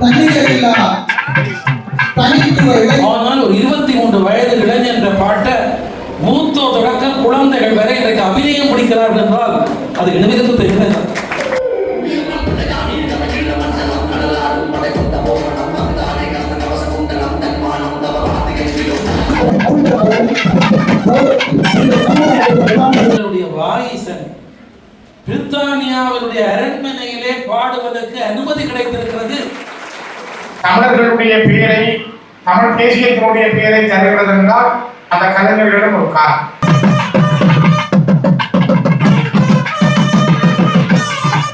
தன்னிகரில்லா ஆனால் ஒரு இருபத்தி மூன்று வயது இளைஞன் என்ற பாட்டை மூத்தோ தொடக்க குழந்தைகள் வரை இன்றைக்கு அபிநயம் பிடிக்கிறார்கள் என்றால் அது இனவிற்கு பெருமை? பிரித்தானியாவினுடைய அரண்மனையிலே பாடுவதற்கு அனுமதி கிடைத்திருக்கிறது. தமிழர்களுடைய பெயரை தமிழ் தேசியத்தினுடைய பெயரை தருகிறது என்றால் அந்த கலைஞர்களிடம் ஒரு காரணம்.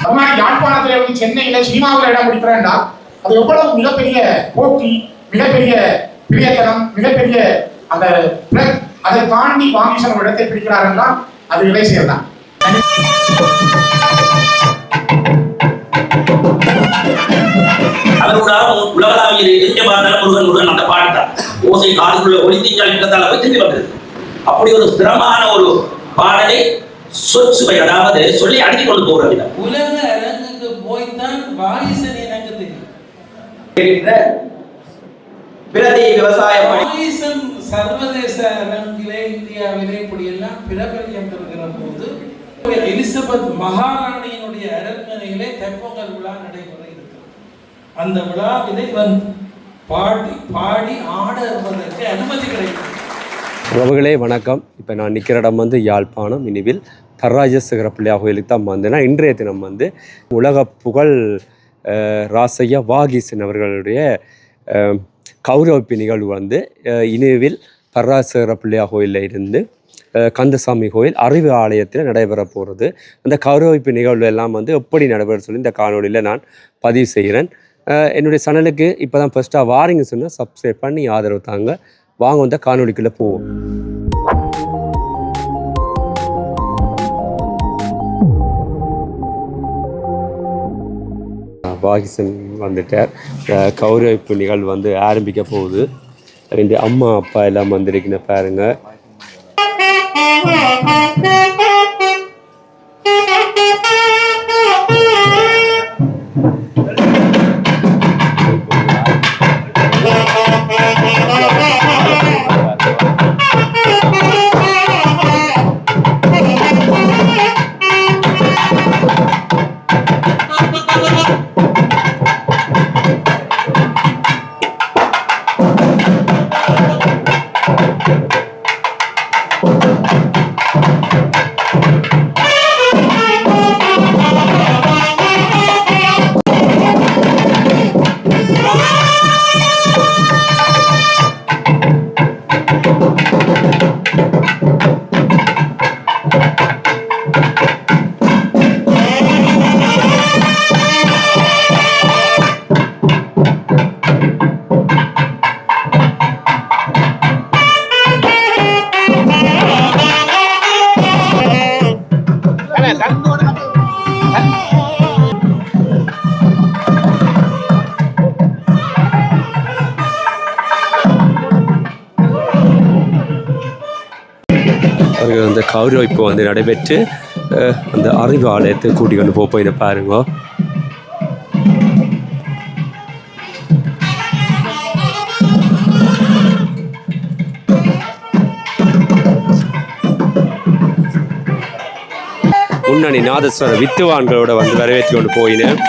அது மாதிரி இருந்து சென்னையில சீனாவில் இடம் பிடிக்கிறேன்டா அது எவ்வளவு மிகப்பெரிய போட்டி மிகப்பெரிய பிரியத்தனம் மிகப்பெரிய அந்த அதை தாண்டி வாங்கீசன் ஒரு இடத்தை பிடிக்கிறார் என்றால் அது இளைஞர் தான். அவரோட உலகளாவிய எங்க பார்த்தாலும் முருகன் முருகன் அந்த பாட்டு தான் ஓசை காதுக்குள்ள ஒளித்திஞ்சால் இடத்தால போய் திரும்பி வந்தது. அப்படி ஒரு ஸ்திரமான ஒரு பாடலை சொற்சுவை அதாவது சொல்லி அடுக்கிக் கொண்டு போகிற விதம் உலக அரங்குக்கு போய்த்தான் வாயிசன் எனக்கு தெரியும் பிரதி விவசாய பணி. வாயிசன் சர்வதேச அரங்கிலே இந்தியாவிலே இப்படியெல்லாம் பிரபல்யம் பெறுகிற போது எலிசபெத் மகாராணியினுடைய அரண்மனையிலே தைப்பொங்கல் விழா நடைபெற இருக்கிறது அந்த விழாவிலே இவன் பாடி பாடி ஆடுவதற்கு அனுமதி கிடைக்கும். உறவுகளே வணக்கம். இப்போ நான் நிற்கிற இடம் வந்து யாழ்ப்பாணம். இனிவில் தர்ராஜசேகர பிள்ளையா கோயிலுக்கு தான் வந்தேன்னா இன்றைய தினம் வந்து உலக புகழ் ராசையா வாகிசன் அவர்களுடைய கௌரவிப்பு நிகழ்வு வந்து இனிவில் தர்ராஜசேகர பிள்ளையா கோயிலில் இருந்து கந்தசாமி கோயில் அறிவு ஆலயத்தில் நடைபெற போகிறது அந்த கௌரவிப்பு நிகழ்வு எல்லாம் வந்து எப்படி நடைபெற சொல்லி இந்த காணொலியில் நான் பதிவு செய்கிறேன். என்னுடைய சேனலுக்கு இப்போ தான் ஃபஸ்ட்டாக வாரிங்க சொன்னால் சப்ஸ்கிரைப் பண்ணி ஆதரவு தாங்க. வாங்க வந்த காணொலிக்குள்ளே போவோம். பாகிசன் வந்துட்டார். கௌரவிப்பு நிகழ்வு வந்து ஆரம்பிக்க போகுது. ரெண்டு அம்மா அப்பா எல்லாம் வந்திருக்கின பாருங்கள் கௌரவிப்பு வந்து நடைபெற்று அந்த அறிவு ஆலயத்தை கூட்டி கொண்டு போய் போய் பாருங்க. முன்னணி நாதஸ்வர வித்துவான்களோட வந்து வரவேற்று கொண்டு போயினேன்.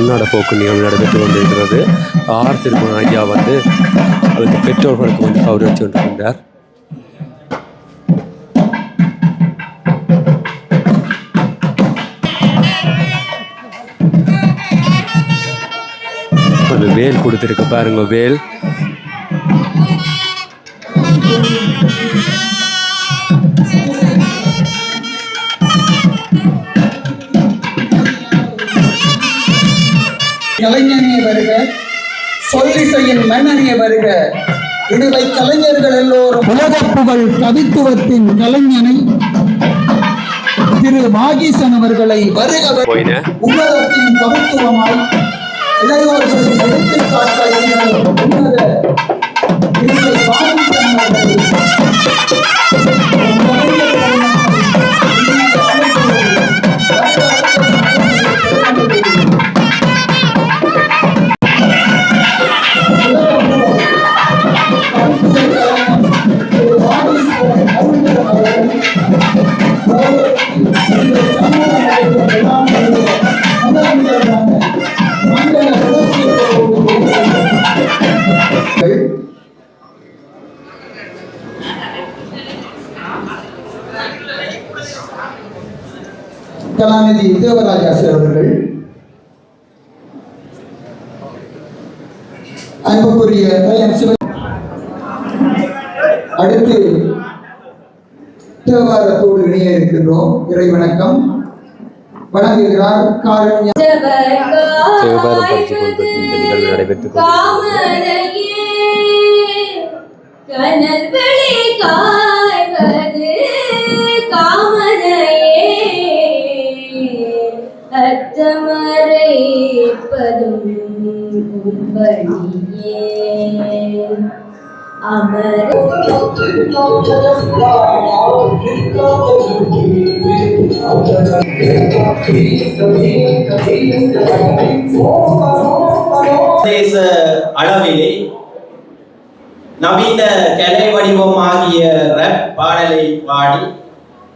பொன்னாட போக்கு நிகழ்வு நடைபெற்று கொண்டிருக்கிறது ஆர் திருமண ஐயா வந்து அவருக்கு பெற்றோர்களுக்கு வந்து அவர் கௌரவித்து கொண்டிருக்கின்றார் வேல் கொடுத்துருக்கு பாருங்க வேல். சொல்லிசையின் மன்னனே வருக. இடுவை கலைஞர்கள் எல்லோரும் உலக புகழ் கவித்துவத்தின் கலைஞனை திரு வாகீசன் அவர்களை வருக உலகத்தின் கவித்துவமாய் இளையோர்களுக்கு எடுத்துக்காட்டாக உன்னத இடுவை வாகீசன் அவர்களை கலாநிதி தேவராஜா சார் அவர்கள் அன்புக்குரிய கல்யாண சிவ அடுத்து தேவாரத்தோடு இணைய இருக்கின்றோம். இறை வணக்கம் வணங்குகிறார் காரண்யா தேவாரம் படித்துக் நடைபெற்றுக் கொண்டிருக்கிறது கனல் வெளி அத்தமரைப்பதும் கும்பணியே அமர தேச அளவிலே நவீன கலை வடிவமாகிய ரப் பாடலை பாடி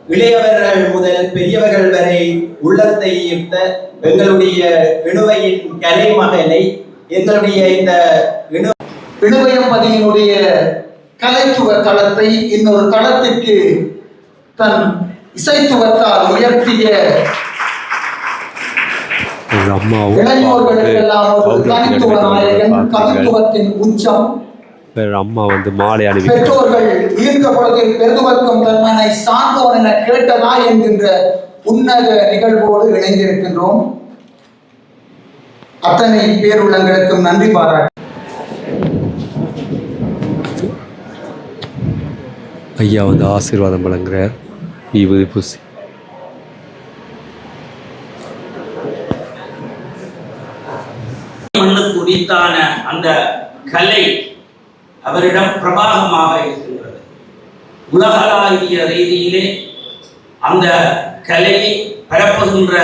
இளையவர்கள் முதல் பெரியவர்கள் வரை உள்ளத்தை ஈர்த்த எங்களுடைய இணுவையின் கலை மகனை எங்களுடைய இந்த இணு கலைத்துவ தளத்தை இன்னொரு தளத்திற்கு தன் இசைத்துவத்தால் உயர்த்திய இளைஞர்களுக்கெல்லாம் ஒரு தனித்துவ நாயகன். கவித்துவத்தின் உச்சம் அம்மா வந்து மாலை அணிவித்து பெற்றோர்கள் ஈர்க்க பொழுது பெருதுவர்க்கம் தன்மனை சார்ந்தோன் என கேட்டதா என்கின்ற உன்னத நிகழ்வோடு இணைந்திருக்கின்றோம். அத்தனை பேருள்ளங்களுக்கும் நன்றி பாராட்டு. ஐயா வந்து ஆசீர்வாதம் வழங்குறார். விபூதி பூசி. மண்ணுக்கு உரித்தான அந்த கலை அவரிடம் பிரபாகமாக இருக்கின்றது. உலகளாவிய ரீதியிலே அந்த கலையை பரப்புகின்ற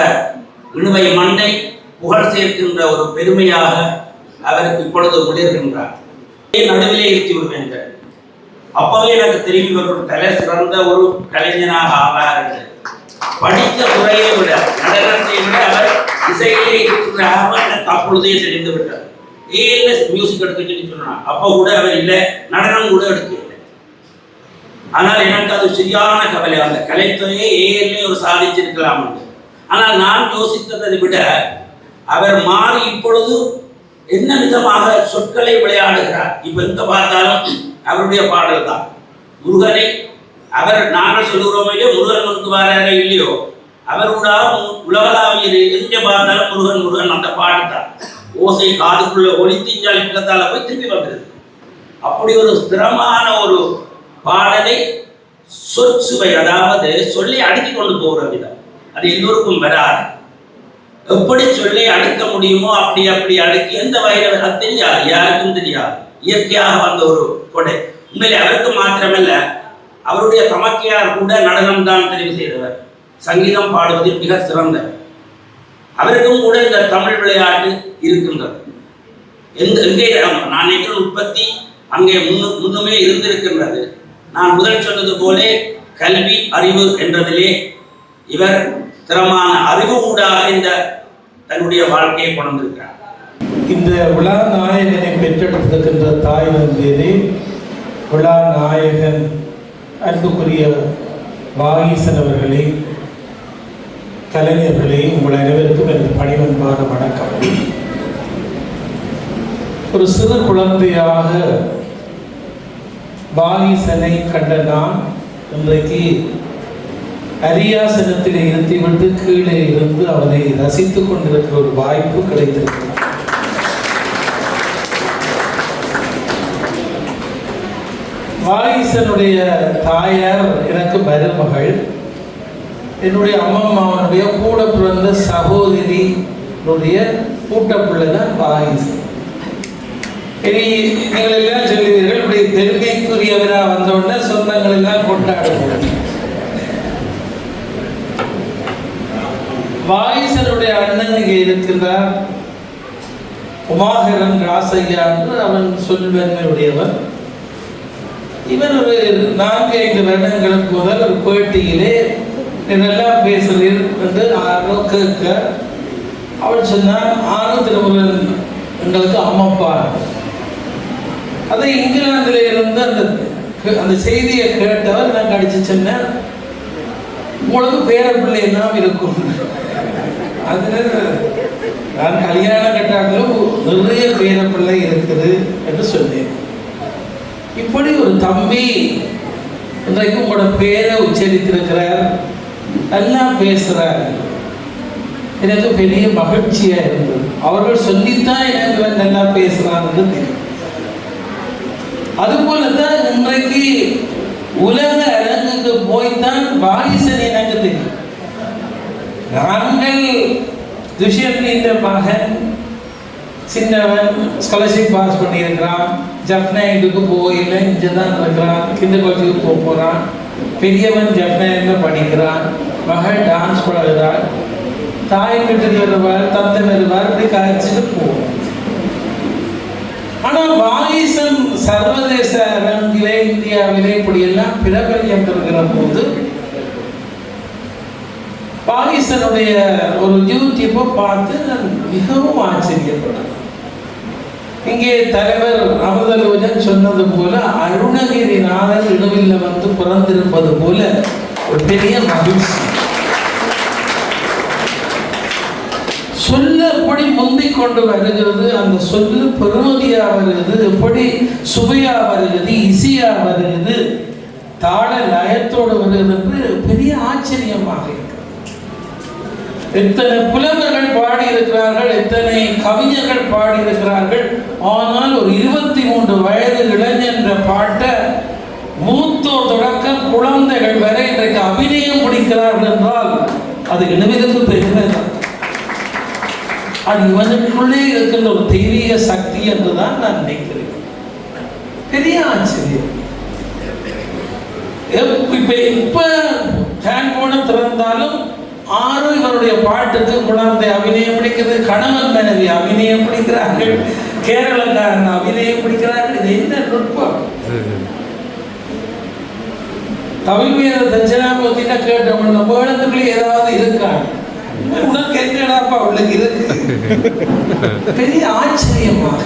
இணுவை மண்ணை புகழ் சேர்க்கின்ற ஒரு பெருமையாக அவருக்கு இப்பொழுது விடுகின்றார் நடுவிலே இருத்தி விடுவேன் அப்பவே எனக்கு தெரியும் ஒரு கலை சிறந்த ஒரு கலைஞனாக ஆவார். என்று படித்த துறையை விட நடனத்தை விட அவர் இசையிலே இருக்கிற எனக்கு அப்பொழுதே தெரிந்து விட்டார் ஏஎல்ல மியூசிக் எடுக்க சொல்லி சொன்னான். அப்போ கூட அவர் இல்லை நடனம் கூட எடுக்கவில்லை. ஆனால் எனக்கு அது சரியான கவலை. அந்த கலைத்துறையை ஏஎல்லே ஒரு சாதிச்சிருக்கலாம் ஆனால் நான் யோசித்ததை விட அவர் மாறி இப்பொழுது என்ன விதமாக சொற்களை விளையாடுகிறார்? இப்போ எங்க பார்த்தாலும் அவருடைய பாடல் தான். முருகனை அவர் நாங்கள் சொல்லுகிறோமோ இல்லையோ முருகன் வந்து வராரே இல்லையோ அவரோட உலகளாவிய எங்க பார்த்தாலும் முருகன் முருகன் அந்த பாட்டு தான். ஓசை காதுக்குள்ள ஒளித்திஞ்சால் பக்கத்தால் போய் திரும்பி வந்தது அப்படி ஒரு ஸ்திரமான ஒரு பாடலை சொற்சுவை அதாவது சொல்லி அடுக்கி கொண்டு போகிற விதம். அது எல்லோருக்கும் வராது. எப்படி சொல்லி அடுக்க முடியுமோ அப்படி அப்படி அடுக்கி எந்த வகையில் அது தெரியாது. யாருக்கும் தெரியாது. இயற்கையாக வந்த ஒரு கொடை. உண்மையிலே அவருக்கு மாத்திரமல்ல அவருடைய தமக்கையார் கூட நடனம் தான் தெரிவு செய்தவர். சங்கீதம் பாடுவதில் மிக சிறந்தவர். அவருக்கும் கூட இந்த தமிழ் விளையாட்டு இருக்கின்றது. எந்த எங்கே நான் நினைக்கிற உற்பத்தி அங்கே முன்னு முன்னுமே இருந்திருக்கின்றது. நான் முதல் சொன்னது போலே கல்வி அறிவு என்றதிலே இவர் திறமான அறிவு ஊடாக இந்த தன்னுடைய வாழ்க்கையை கொண்டிருக்கிறார். இந்த விழா நாயகனை பெற்றெடுத்திருக்கின்ற தாய் நந்தியரே விழா நாயகன் அன்புக்குரிய வாகீசன் அவர்களே கலைஞர்களே உங்கள் அனைவருக்கும் எனது பணிவன்பான வணக்கம். ஒரு சிறு குழந்தையாக பாகிசனை கண்ட நான் இன்றைக்கு அரியாசனத்தில் இருத்திவிட்டு கீழே இருந்து அவனை ரசித்துக் கொண்டிருக்கிற ஒரு வாய்ப்பு கிடைத்திருக்கிறது. வாகீசனுடைய தாயார் எனக்கு மருமகள். என்னுடைய அம்மம்மாவனுடைய கூட பிறந்த சகோதரியுடைய கூட்ட பிள்ளை தான் இனி நீங்கள் எல்லாம் சொல்லுவீர்கள் இப்படி பெருமைக்குரியவரா வந்தவுடனே சொந்தங்கள் எல்லாம் கொண்டாடுவோம் வாயிசனுடைய அண்ணன் இங்கே இருக்கின்றார் உமாகரன் ராசையா என்று அவன் சொல்வன்மையுடையவன் இவன் ஒரு நான்கு ஐந்து வருடங்களுக்கு முதல் ஒரு பேட்டியிலே இதெல்லாம் பேசுகிறீர் என்று ஆரோ கேட்க அவள் சொன்னான் ஆனு திருமுருகன் எங்களுக்கு அம்மப்பா அதை இங்கிலாந்தில் இருந்து அந்த அந்த செய்தியை கேட்டவர் நான் கடிச்சு சொன்னேன் உங்களுக்கு பேர பிள்ளை எல்லாம் இருக்கும். அதுல நான் கல்யாணம் கட்டாட்டிலும் நிறைய பேர பிள்ளை இருக்குது என்று சொன்னேன். இப்படி ஒரு தம்பி இன்றைக்கு உங்களோட பேரை உச்சரித்திருக்கிறார் நல்லா பேசுகிறார் எனக்கு பெரிய மகிழ்ச்சியாக இருந்தது. அவர்கள் சொல்லித்தான் எனக்கு நல்லா பேசுகிறாங்கன்னு தெரியும். அதுபோல தான் இன்றைக்கு உலக அரங்குக்கு போய்த்தான் வாரிசன் எனக்கு தெரியும். நாங்கள் துஷ்யந்தின் மகன் சின்னவன் ஸ்காலர்ஷிப் பாஸ் பண்ணியிருக்கிறான். ஜப்னாய்டுக்கு போயில இங்கே தான் இருக்கிறான். கிந்த கோச்சுக்கு போக போகிறான் பெரியவன் ஜப்னாயில் படிக்கிறான். மகள் டான்ஸ் பழகிறாள் தாய் வீட்டுக்கு வருவார் தத்தை வருவார் இப்படி கரைச்சிட்டு போவோம். ஆனால் வாகிசன் சர்வதேச அரங்கிலே இந்தியாவிலே இப்படியெல்லாம் பிரபல்யம் பெறுகிற போது பாகிஸ்தானுடைய ஒரு யூடியூப்பை பார்த்து நான் மிகவும் ஆச்சரியப்பட்டேன். இங்கே தலைவர் அமதலோஜன் சொன்னது போல அருணகிரிநாதர் இடவில் வந்து பிறந்திருப்பது போல ஒரு பெரிய மகிழ்ச்சி. சொல்ல எப்படி கொண்டு வருகிறது அந்த சொல்லு பெருமதியா வருகிறது எப்படி சுவையா வருகிறது இசையா வருகிறது தாள லயத்தோடு வருகிறது என்று பெரிய ஆச்சரியமாக இருக்கிறது. எத்தனை புலவர்கள் பாடியிருக்கிறார்கள் எத்தனை கவிஞர்கள் பாடியிருக்கிறார்கள் ஆனால் ஒரு இருபத்தி மூன்று வயது இளைஞன்ற பாட்டை மூத்தோர் தொடக்கம் குழந்தைகள் வரை இன்றைக்கு அபிநயம் பிடிக்கிறார்கள் என்றால் அது இனவிற்கு பெருமை தான். அது இவனுக்குள்ளே இருக்கின்ற ஒரு தெய்வீக சக்தி என்று தான் நான் நினைக்கிறேன். பெரிய ஆச்சரியம். எப்- இப்ப இப்ப ஃபேன் போன திறந்தாலும் ஆறு இவருடைய பாட்டுக்கு குழந்தை அபிநயம் பிடிக்கிறது கணவன் மனைவி அபிநயம் பிடிக்கிறார்கள் கேரளக்காரன் அபிநயம் பிடிக்கிறார்கள் இது என்ன நுட்பம்? தமிழ் வீரர் தட்சிணாமூர்த்தினா கேட்டவங்க நம்ம ஏதாவது இருக்கா? உனக்கு என்னடாப்பா அவளுக்கு இருக்கு? பெரிய ஆச்சரியமாக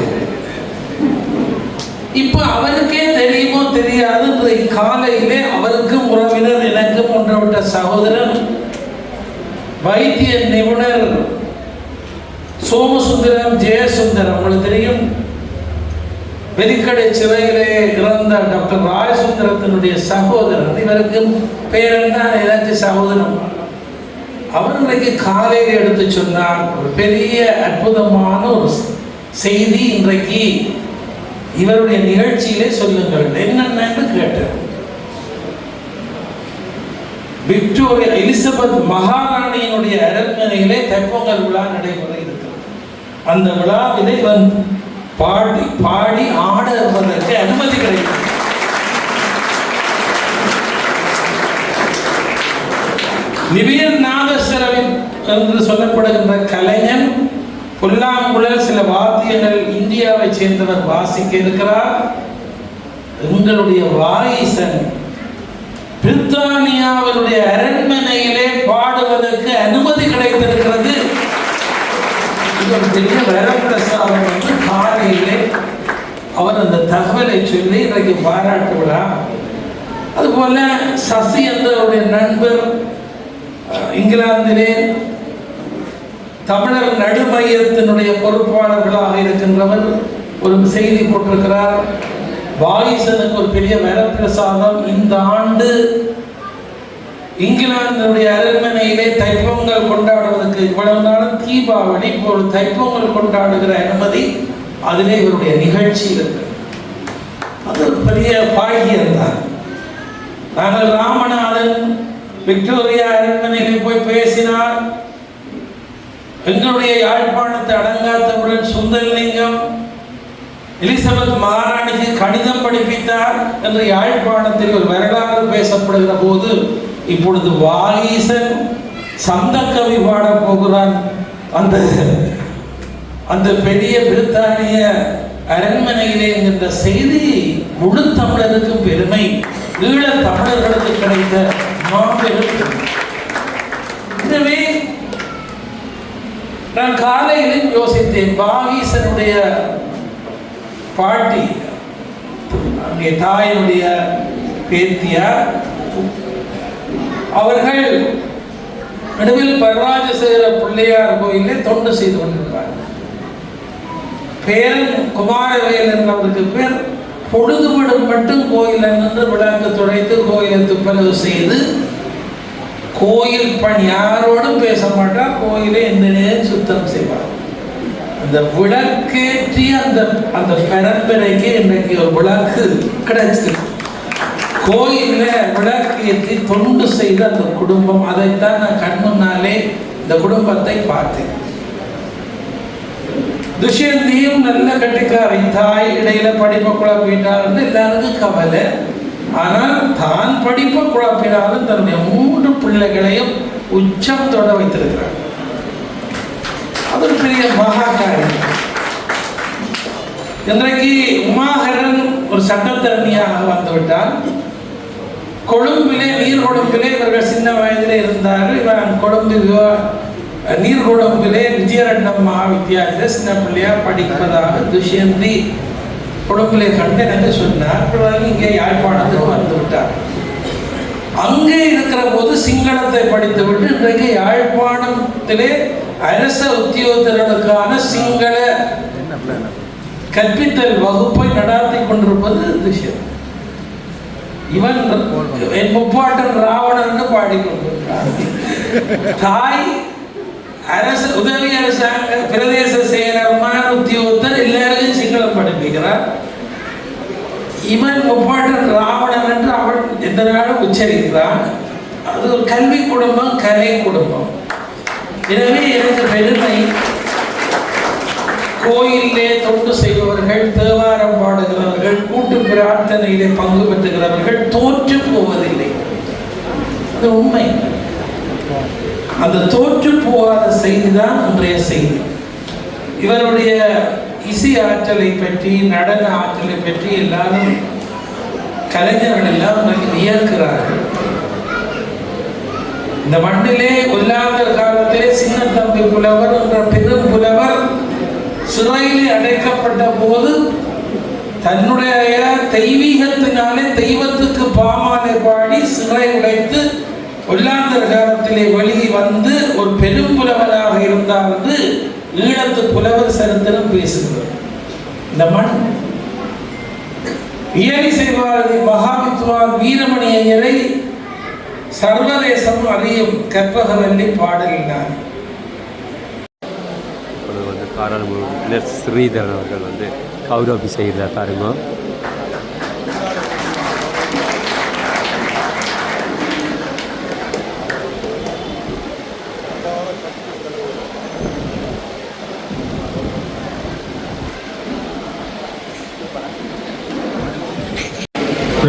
இப்ப அவருக்கே தெரியுமோ தெரியாது. காலையிலே அவருக்கும் உறவினர் எனக்கும் ஒன்றவிட்ட சகோதரன் வைத்திய நிபுணர் சோமசுந்தரம் ஜெயசுந்தரம். உங்களுக்கு தெரியும்? வெலிக்கடை சிறையிலே இறந்த டாக்டர் ராஜசுந்தரத்தினுடைய சகோதரன் இவருக்கு பேரன் தான் எனக்கு சகோதரன். அவர்களுக்கு காலையில் எடுத்து சொன்னார் ஒரு பெரிய அற்புதமான ஒரு செய்தி இன்றைக்கு இவருடைய நிகழ்ச்சியிலே சொல்லுங்கள். என்னென்னு கேட்டார் விக்டோரியா எலிசபெத் மகாராணியினுடைய அரண்மனையிலே தைப்பொங்கல் விழா நடைபெற இருக்கிறது. அந்த விழாவிலே இவன் பாடி பாடி ஆட ஆடுவதற்கு அனுமதி கிடைக்கிறது. நிவியன் நாதஸ்வரவின் என்று சொல்லப்படுகின்ற கலைஞன் புல்லாங்குழல் சில வாத்தியங்கள் இந்தியாவை சேர்ந்தவர் வாசிக்க இருக்கிறார். எங்களுடைய வாயிசன் பிரித்தானியாவினுடைய அரண்மனையிலே பாடுவதற்கு அனுமதி கிடைத்திருக்கிறது. இது ஒரு பெரிய வரப்பிரசாதம் வந்து காலையிலே அவர் அந்த தகவலை சொல்லி இன்றைக்கு பாராட்டுகிறார் அதுபோல சசி என்ற அவருடைய நண்பர் இங்கிலாந்திலே தமிழர் நடுமையத்தினுடைய பொறுப்பாளர்களாக இருக்கின்றவர் ஒரு செய்தி போட்டிருக்கிறார். வாயிசனுக்கு ஒரு பெரிய வரப்பிரசாதம் இந்த ஆண்டு இங்கிலாந்தினுடைய அரண்மனையிலே தைப்பொங்கல் கொண்டாடுவதற்கு இவ்வளவு நாளும் தீபாவளி இப்போ ஒரு தைப்பொங்கல் கொண்டாடுகிற அனுமதி அதிலே இவருடைய நிகழ்ச்சி இருக்கு. அது ஒரு பெரிய பாக்கியம் தான். நாங்கள் ராமநாதன் விக்டோரியா அரண்மனையிலே போய் பேசினார். எங்களுடைய யாழ்ப்பாணத்தை அடங்காத்தவுடன் சுந்தரலிங்கம் எலிசபெத் மகாராணிக்கு கடிதம் படிப்பித்தார் என்று யாழ்ப்பாணத்தில் ஒரு வரலாறு பேசப்படுகிற போது இப்பொழுது வாகீசன் சந்தக்கவி பாடப் போகிறான். அந்த அந்த பெரிய பிரித்தானிய அரண்மனையிலே என்கின்ற செய்தி முழு தமிழருக்கும் பெருமை. ஈழத் தமிழர்களுக்கு கிடைத்த மாபெரும் எனவே நான் காலையிலும் யோசித்தேன் பாகீசனுடைய பாட்டி அங்கே தாயினுடைய பேத்தியார் அவர்கள் நடுவில் பரராஜசேகர பிள்ளையார் கோயிலில் தொண்டு செய்து கொண்டிருப்பார் பேரன் குமாரவேல் என்றவருக்கு பேர் பொழுதுபடும் மட்டும் கோயிலில் நின்று விளக்கு துடைத்து கோயிலை துப்பரவு செய்து கோயில் பணி யாரோடும் பேச மாட்டா கோயிலை எந்த சுத்தம் செய்வார் அந்த விளக்கேற்றி அந்த அந்த பரம்பரைக்கு இன்னைக்கு ஒரு விளக்கு கிடைச்சிருக்கு கோயிலில் விளக்கேற்றி தொண்டு செய்த அந்த குடும்பம் அதைத்தான் நான் கண் முன்னாலே இந்த குடும்பத்தை பார்த்தேன். துஷ்யந்தியும் நல்ல கட்டிக்காரை தாய் இடையில படிப்பை குழப்பிட்டார்னு எல்லாருக்கும் கவலை ஆனால் தான் படிப்பை குழப்பினாலும் தன்னுடைய மூன்று பிள்ளைகளையும் உச்சம் தொட வைத்திருக்கிறார் அது ஒரு பெரிய மகா காரியம் இன்றைக்கு உமாகரன் ஒரு சட்டத்தரணியாக வந்துவிட்டார் கொழும்பிலே நீர் கொழும்பிலே இவர்கள் சின்ன வயதிலே இருந்தார்கள் இவன் கொழும்பு விவா- நீர் விஜயரண்டம் மகாவித்யாலய சின்ன பிள்ளையார் படிப்பதாக துஷ்யந்தி கொழும்பிலே கண்டு எனக்கு சொன்னார். பிறகு இங்கே யாழ்ப்பாணத்துக்கு வந்து விட்டார். அங்கே இருக்கிற போது சிங்களத்தை படித்துவிட்டு இன்றைக்கு யாழ்ப்பாணத்திலே அரச உத்தியோகத்தினருக்கான சிங்கள கற்பித்தல் வகுப்பை நடாத்தி கொண்டிருப்பது விஷயம் இவன் என் முப்பாட்டன் ராவணன் பாடிக்கொண்டிருக்கிறார் தாய் அரசு உதவி அரசாங்க பிரதேச செயலர் உத்தியோகத்தர் எல்லாருக்கும் சிங்களம் படிப்பிக்கிறார். இவன் முப்பாட்டன் ராவணன் என்று அவன் எந்த நாளும் உச்சரிக்கிறான். அது ஒரு கல்வி குடும்பம் கலை குடும்பம். எனவே எனக்கு பெருமை. கோயிலே தொண்டு செய்பவர்கள் தேவாரம் பாடுகிறவர்கள் கூட்டு பிரார்த்தனையிலே பங்கு பெற்றுகிறவர்கள் தோற்று போவதில்லை. அது உண்மை. அந்த தோற்று போகாத செய்தி தான் இன்றைய செய்தி. இவருடைய இசை ஆற்றலை பற்றி நடன ஆற்றலை பற்றி எல்லாரும் கலைஞர்கள் எல்லாம் இன்றைக்கு வியக்கிறார்கள். இந்த மண்ணிலே ஒல்லாந்தர் காலத்திலே சின்ன தம்பி புலவர் என்ற பெரும் புலவர் சிறையிலே அடைக்கப்பட்ட போது தன்னுடைய தெய்வீகத்தினாலே தெய்வத்துக்கு பாமாலை பாடி சிறை உடைத்து ஒல்லாந்தர் காலத்திலே வழி வந்து ஒரு பெரும் புலவராக இருந்தால் வந்து ஈழத்து புலவர் சரித்திரம் பேசுகிறார் இந்த மண். இயலிசை பாரதி மகாவித்வான் வீரமணி ஐயரை சர்வதேசம் அறியும் கற்பகவல்லி பாடலினார் காரணம் வந்து ஸ்ரீதரன் அவர்கள் வந்து கௌரவி செய்கிறார் பாருங்க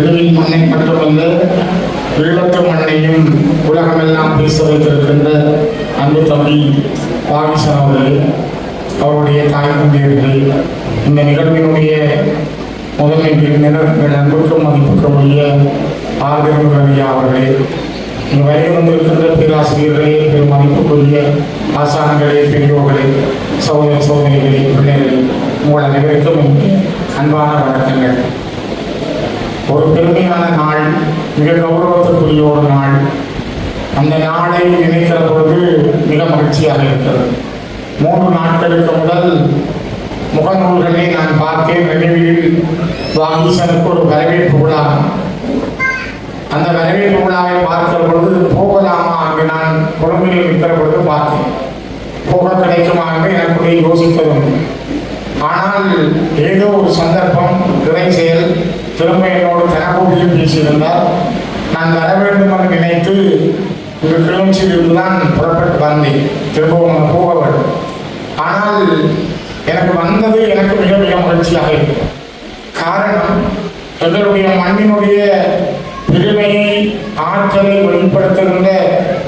வெளியில் மண்ணை மட்டுமல்ல ஈழத்து மண்ணையும் உலகமெல்லாம் பேச வைத்திருக்கின்ற அன்பு தம்பி பாகிஸ்தான் அவர்கள் அவருடைய தாய் தம்பியர்கள் இந்த நிகழ்வினுடைய முதன்மை பிரிவினர் எங்கள் அன்புக்கும் மதிப்புக்கும் உரிய ஆதரவு ரவியா அவர்களே இங்கு வரை வந்திருக்கின்ற பேராசிரியர்களே பெரும் மதிப்புக்குரிய ஆசான்களே பெரியோர்களே சோதனை சோதனைகளே பிள்ளைகளே உங்கள் அனைவருக்கும் அன்பான வணக்கங்கள். ஒரு பெருமையான நாள் மிக கௌரவத்திற்குரிய ஒரு நாள். அந்த நாளை நினைக்கிற பொழுது மிக மகிழ்ச்சியாக இருக்கிறது. மூன்று நாட்களுக்கு முதல் முகநூல்களை நான் பார்த்தேன். நினைவில் வாகீசனுக்கு ஒரு வரவேற்பு விழா. அந்த வரவேற்பு விழாவை பார்க்கிற பொழுது போகலாமா? அங்கு நான் கொழும்பில் இருக்கிற பொழுது பார்த்தேன். போக கிடைக்குமா என்று எனக்குள்ளே யோசித்ததும் ஆனால் ஏதோ ஒரு சந்தர்ப்பம் இறை செயல் திரும்ப என்னோடு கனகூடியில் பேசியிருந்தார் நான் வர வேண்டும் என்று நினைத்து இந்த கிளம்பிச்சிலிருந்து தான் புறப்பட்டு வந்தேன். திரும்பவும் போக வேண்டும் ஆனால் எனக்கு வந்தது எனக்கு மிக மிக மகிழ்ச்சியாக இருக்கிறது. காரணம் எங்களுடைய மண்ணினுடைய பெருமையை ஆற்றலை வெளிப்படுத்துகின்ற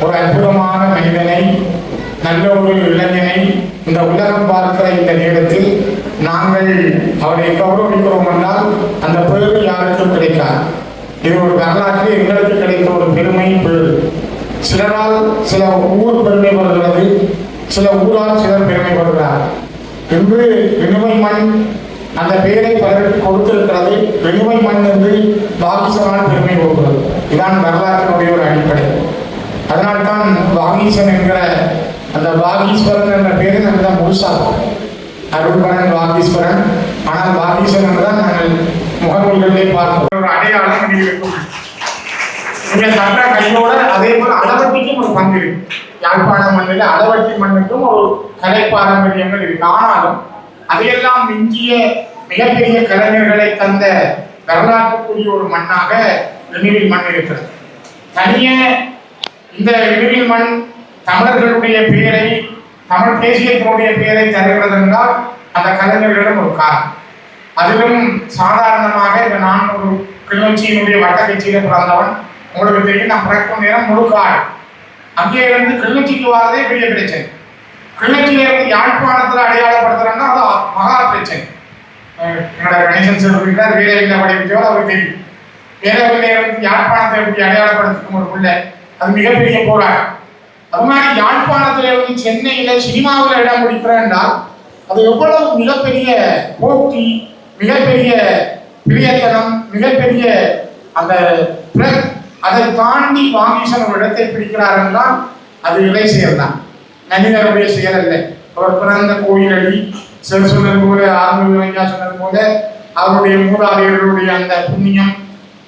ஒரு அற்புதமான மனிதனை நல்ல ஒரு இளைஞனை இந்த உலகம் பார்க்கிற இந்த நேரத்தில் நாங்கள் அவரை கௌரவிக்கிறோம் என்றால் அந்த பெருமை யாருக்கும் கிடைக்காது. இது ஒரு வரலாற்றில் எங்களுக்கு கிடைத்த ஒரு பெருமை பேரு சிலரால் சில ஊர் பெருமை வருகிறது சில ஊரால் சிலர் பெருமை வருகிறார். இன்று இனிமை மண் அந்த பெயரை பலருக்கு கொடுத்திருக்கிறது. இனிமை மண் என்று வாகீசனால் பெருமை கொடுக்கிறது இதான் வரலாற்றினுடைய ஒரு அடிப்படை. அதனால்தான் வாகீசன் என்கிற அந்த வாகீஸ்வரன் என்ற பெயரை நம்ம தான் முழுசாக அருள்பரன் வாகீஸ்வரன். ஆனால் வாகீஸ்வரன் தான் நாங்கள் முகநூல்களிலே பார்ப்போம். ஒரு அடையாளம் இங்கே இருக்கும் இங்க தட்ட கையோட அதே போல அளவட்டிக்கும் ஒரு பங்கு இருக்கு. யாழ்ப்பாண மண்ணில் அளவட்டி மண்ணுக்கும் ஒரு கலை பாரம்பரியங்கள் இருக்கு. ஆனாலும் அதையெல்லாம் மிஞ்சிய மிகப்பெரிய கலைஞர்களை தந்த வரலாற்றுக்குரிய ஒரு மண்ணாக நினைவில் மண் இருக்கிறது. தனியே இந்த நினைவில் மண் தமிழர்களுடைய பெயரை தமிழ் தேசியத்தினுடைய பெயரை தருகிறது என்றால் அந்த கலைஞர்களிடம் ஒரு காரணம் அதிலும் சாதாரணமாக இப்ப நான் ஒரு கிளிநொச்சியினுடைய வட்ட கட்சியில பிறந்தவன். உங்களுக்கு தெரியும் நான் பிறக்கும் நேரம் முழுக்காடு அங்கே இருந்து கிளிநொச்சிக்கு வரதே பெரிய பிரச்சனை. கிளிநொச்சியில இருந்து யாழ்ப்பாணத்துல அடையாளப்படுத்துறேன்னா அது மகா பிரச்சனை. என்னோட கணேசன் சொல்லிருக்கிறார் வீரவில்லை படிப்பிச்சவர் அவருக்கு தெரியும். வீரவில்லை இருந்து யாழ்ப்பாணத்தை எப்படி அடையாளப்படுத்திக்கும் ஒரு பிள்ளை. அது மிகப்பெரிய போராட்டம். அது மாதிரி யாழ்ப்பாணத்துல இருந்து சென்னையில சினிமாவில் இடம் பிடிக்கிறேன்டா அது எவ்வளவு மிகப்பெரிய போட்டி மிகப்பெரிய பிரியத்தனம் மிகப்பெரிய அந்த அதை தாண்டி வாங்கீசன் ஒரு இடத்தை பிடிக்கிறார் என்றால் அது இறை செயல் தான் மனிதனுடைய செயல் அல்ல. அவர் பிறந்த கோயிலடி சிறு சொன்னது போல ஆர்மி ஐயா சொன்னது போல அவருடைய மூதாதையர்களுடைய அந்த புண்ணியம்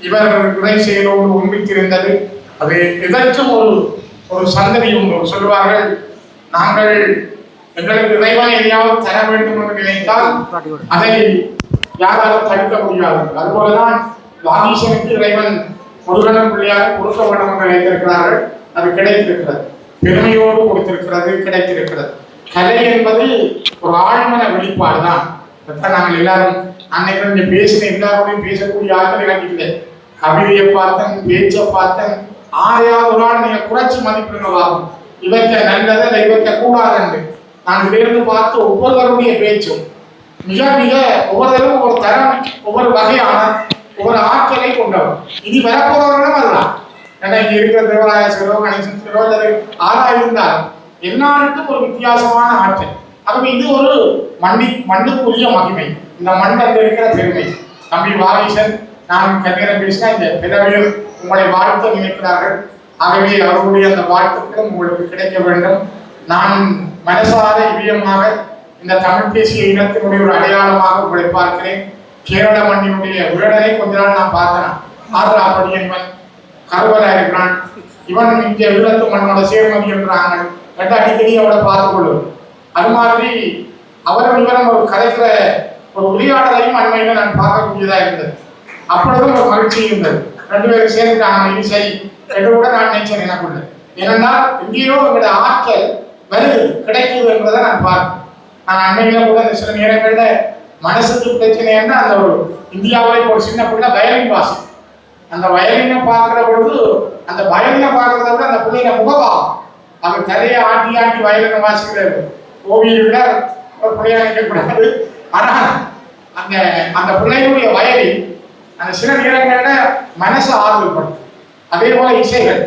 இவர் இறை செயலோடு ஒன்றித்திருந்தது. அது எதற்கும் ஒரு ஒரு சந்ததி உண்டு. சொல்லுவார்கள் நாங்கள் எங்களுக்கு இறைவன் எதையாவது தர வேண்டும் என்று நினைத்தால் அதை யாராலும் தடுக்க முடியாது. அதுபோலதான் வாகீசனுக்கு இறைவன் முருகனும் பிள்ளையாக கொடுக்க வேண்டும் என்று நினைத்திருக்கிறார்கள். அது கிடைத்திருக்கிறது. பெருமையோடு கொடுத்திருக்கிறது கிடைத்திருக்கிறது. கலை என்பது ஒரு ஆழ்மன வெளிப்பாடு தான் நாங்கள் எல்லாரும் அன்னைக்கு இங்க பேசின எல்லாரோடையும் பேசக்கூடிய ஆட்கள் எனக்கு இல்லை. கவிதையை பார்த்தேன் பேச்சை பார்த்தேன் ஆறையாவது ஒரு ஆள் நீங்க குறைச்சி மதிப்பிடுங்களாகும். இவைக்க நல்லது இல்லை இவைக்க கூடாதுன்னு நான் இதிலிருந்து பார்த்து ஒவ்வொருவருடைய பேச்சும் மிக மிக ஒவ்வொருவரும் ஒவ்வொரு தரம் ஒவ்வொரு வகையான ஒவ்வொரு ஆற்றலை கொண்டவர். இனி வரப்போறவர்களும் அதுதான். ஏன்னா இங்க இருக்கிற தேவராயசரோ கணேசனோ அல்லது ஆறா இருந்தால் எல்லாருக்கும் ஒரு வித்தியாசமான ஆற்றல். ஆகவே இது ஒரு மண்ணி மண்ணுக்குரிய மகிமை. இந்த மண்ணில் இருக்கிற பெருமை. தம்பி வாரிசன் நான் கண்ணீரம் பேசினா இந்த பிறவியில் உங்களை வாழ்த்து நினைக்கிறார்கள். ஆகவே அவர்களுடைய அந்த வாழ்த்துக்களும் உங்களுக்கு கிடைக்க வேண்டும். நான் மனசார இதயமாக இந்த தமிழ் தேசிய இனத்தினுடைய ஒரு அடையாளமாக உங்களை பார்க்கிறேன். கேரள மண்ணினுடைய உடலை கொஞ்ச நாள் நான் பார்த்தேன். ஆதரா என்பன் கருவலா இருக்கிறான். இவன் இங்க ஈழத்து மண்ணோட சேர்மதி என்றாங்க ரெண்டு அடிக்கடி அவளை பார்த்துக்கொள்ளு அது மாதிரி அவரும் இவரும் ஒரு கலைக்கிற ஒரு உரையாடலையும் அண்மையில நான் பார்க்கக்கூடியதா இருந்தது. அப்பொழுதும் ஒரு மகிழ்ச்சி இருந்தது. ரெண்டு பேரும் சேர்ந்து நான் சரி. என்று கூட நான் நினைச்சேன் எனக்குள்ள ஏனென்றால் எங்கேயோ எங்களுடைய ஆற்றல் வருது. கிடைக்குது என்பதை நான் பார்க்கிறேன் நான் அண்மையில கூட இந்த சில நேரங்களில் மனசுக்கு பிரச்சனை என்ன? அந்த ஒரு இந்தியாவிலே ஒரு சின்ன பிள்ளை வயலின் வாசி அந்த வயலினை பார்க்குற பொழுது அந்த வயலினை பார்க்கறத விட அந்த பிள்ளைங்க முகபாவம். அவர் தலையை ஆட்டி ஆட்டி வயலினை வாசிக்கிறாரு ஓவியர்களை ஒரு பிள்ளையா நினைக்கக்கூடாது ஆனால் அந்த அந்த பிள்ளைகளுடைய வயலில் அந்த சில நேரங்கள்ல மனசு ஆறுதல்படுத்தும். அதே போல இசைகள்.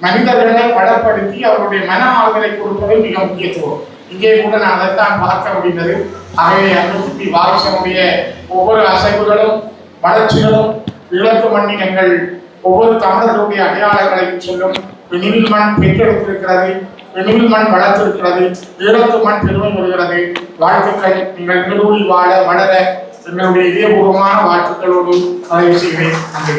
மனிதர்களை பலப்படுத்தி அவருடைய மன ஆறுதலை கொடுப்பது மிக முக்கியத்துவம். இங்கே கூட நான் அதைத்தான் பார்க்க முடிந்தது. ஆகவே அன்புக்குட்டி வாரிசனுடைய ஒவ்வொரு அசைவுகளும் வளர்ச்சிகளும் இழப்பு மண்ணினங்கள் ஒவ்வொரு தமிழர்களுடைய அடையாளங்களையும் சொல்லும். நிவில் மண் பெற்றெடுத்திருக்கிறது எண்ணில் மண் வளர்த்திருக்கிறது ஈழத்து மண் பெருமை பெறுகிறது. வாழ்த்துக்கள். நீங்கள் நிறுவனி வாழ வளர எங்களுடைய இதயபூர்வமான வாழ்த்துக்களோடு நிறைவு செய்கிறேன் நன்றி